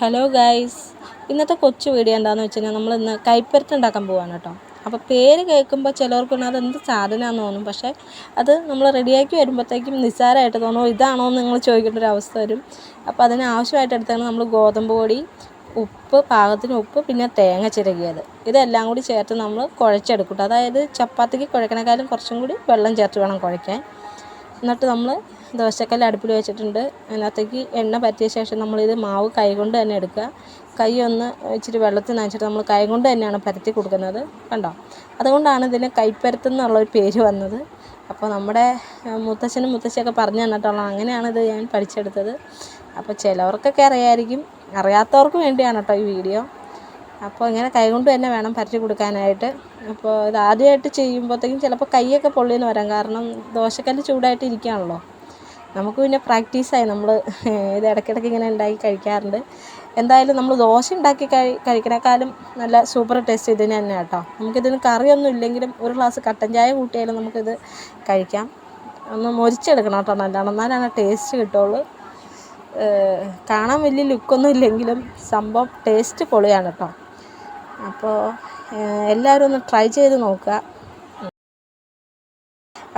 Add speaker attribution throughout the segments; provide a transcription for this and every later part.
Speaker 1: Hello guys ഇന്നത്തെ കൊച്ചു video എന്താണെന്ന് വെച്ച് കഴിഞ്ഞാൽ നമ്മൾ ഇന്ന് കൈപ്പരത്ത് ഉണ്ടാക്കാൻ പോവാണ് കേട്ടോ. അപ്പോൾ പേര് കേൾക്കുമ്പോൾ ചിലർക്ക് അത് എന്ത് സാധനമാണെന്ന് തോന്നും. പക്ഷേ അത് നമ്മൾ റെഡിയാക്കി വരുമ്പോഴത്തേക്കും നിസ്സാരമായിട്ട് തോന്നും ഇതാണോ എന്ന് നിങ്ങൾ ചോദിക്കേണ്ട ഒരു അവസ്ഥ വരും. അപ്പോൾ അതിന് ആവശ്യമായിട്ട് എടുത്താണ് നമ്മൾ ഗോതമ്പ് പൊടി ഉപ്പ് പാകത്തിന് ഉപ്പ് പിന്നെ തേങ്ങ ചിരകിയത്. ഇതെല്ലാം കൂടി ചേർത്ത് നമ്മൾ കുഴച്ചെടുക്കും. അതായത് ചപ്പാത്തിക്ക് കുഴക്കണേക്കാളും കുറച്ചും കൂടി വെള്ളം ചേർത്ത് വേണം കുഴയ്ക്കാൻ. എന്നിട്ട് നമ്മൾ ദോശക്കല്ല് അടുപ്പിൽ വെച്ചിട്ടുണ്ട്. അതിനകത്തേക്ക് എണ്ണ പറ്റിയ ശേഷം നമ്മളിത് മാവ് കൈകൊണ്ട് തന്നെ എടുക്കുക. കൈ ഒന്ന് ഇച്ചിരി വെള്ളത്തിൽ നനച്ചിട്ട് നമ്മൾ കൈകൊണ്ട് തന്നെയാണ് പരത്തി കൊടുക്കുന്നത്. കണ്ടോ? അതുകൊണ്ടാണ് ഇതിന് കൈപ്പരത്ത് എന്നുള്ള ഒരു പേര് വന്നത്. അപ്പോൾ നമ്മുടെ മുത്തശ്ശനും മുത്തശ്ശിയൊക്കെ പറഞ്ഞു തന്നിട്ടുള്ള അങ്ങനെയാണ് ഇത് ഞാൻ പഠിച്ചെടുത്തത്. അപ്പോൾ ചിലവർക്കൊക്കെ അറിയായിരിക്കും. അറിയാത്തവർക്ക് വേണ്ടിയാണ് കേട്ടോ ഈ വീഡിയോ. അപ്പോൾ ഇങ്ങനെ കൈകൊണ്ട് തന്നെ വേണം പരത്തി കൊടുക്കാനായിട്ട്. അപ്പോൾ ഇത് ആദ്യമായിട്ട് ചെയ്യുമ്പോഴത്തേക്കും ചിലപ്പോൾ കൈയൊക്കെ പൊള്ളിയെന്ന് വരാം. കാരണം ദോശക്കല്ല് ചൂടായിട്ട് ഇരിക്കുകയാണല്ലോ. നമുക്ക് പിന്നെ പ്രാക്ടീസായി നമ്മൾ ഇത് ഇടയ്ക്കിടയ്ക്ക് ഇങ്ങനെ ഉണ്ടാക്കി കഴിക്കാറുണ്ട്. എന്തായാലും നമ്മൾ ദോശ ഉണ്ടാക്കി കഴി കഴിക്കണേക്കാളും നല്ല സൂപ്പർ ടേസ്റ്റ് ഇതിന് തന്നെ കേട്ടോ. നമുക്കിതിന് കറിയൊന്നും ഇല്ലെങ്കിലും ഒരു ഗ്ലാസ് കട്ടൻ ചായ കൂട്ടിയാലും നമുക്കിത് കഴിക്കാം. ഒന്ന് മൊരിച്ചെടുക്കണം കേട്ടോ നല്ലോണം. എന്നാലാണ് ടേസ്റ്റ് കിട്ടുള്ളൂ. കാണാൻ വലിയ ലുക്കൊന്നും ഇല്ലെങ്കിലും സംഭവം ടേസ്റ്റ് പൊളിയാണ് കേട്ടോ. അപ്പോൾ എല്ലാവരും ഒന്ന് ട്രൈ ചെയ്ത് നോക്കുക.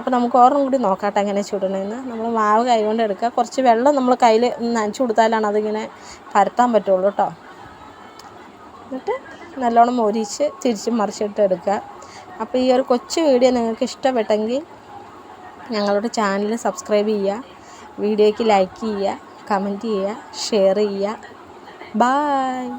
Speaker 1: അപ്പോൾ നമുക്ക് ഓർമ്മ കൂടി നോക്കാട്ടെ എങ്ങനെ ചുടണമെന്ന് നമ്മൾ മാവ് കൈകൊണ്ട് എടുക്കുക കുറച്ച് വെള്ളം നമ്മൾ കയ്യിൽ നനച്ച് കൊടുത്താലാണ് അതിങ്ങനെ പരത്താൻ പറ്റുള്ളൂ കേട്ടോ എന്നിട്ട് നല്ലോണം മൊരിച്ച് തിരിച്ച് മറിച്ചിട്ട് എടുക്കുക അപ്പോൾ ഈ ഒരു കൊച്ചു വീഡിയോ നിങ്ങൾക്ക് ഇഷ്ടപ്പെട്ടെങ്കിൽ ഞങ്ങളുടെ ചാനൽ സബ്സ്ക്രൈബ് ചെയ്യുക. വീഡിയോയ്ക്ക് ലൈക്ക് ചെയ്യുക കമന്റ് ചെയ്യുക ഷെയർ ചെയ്യുക. ബായ്.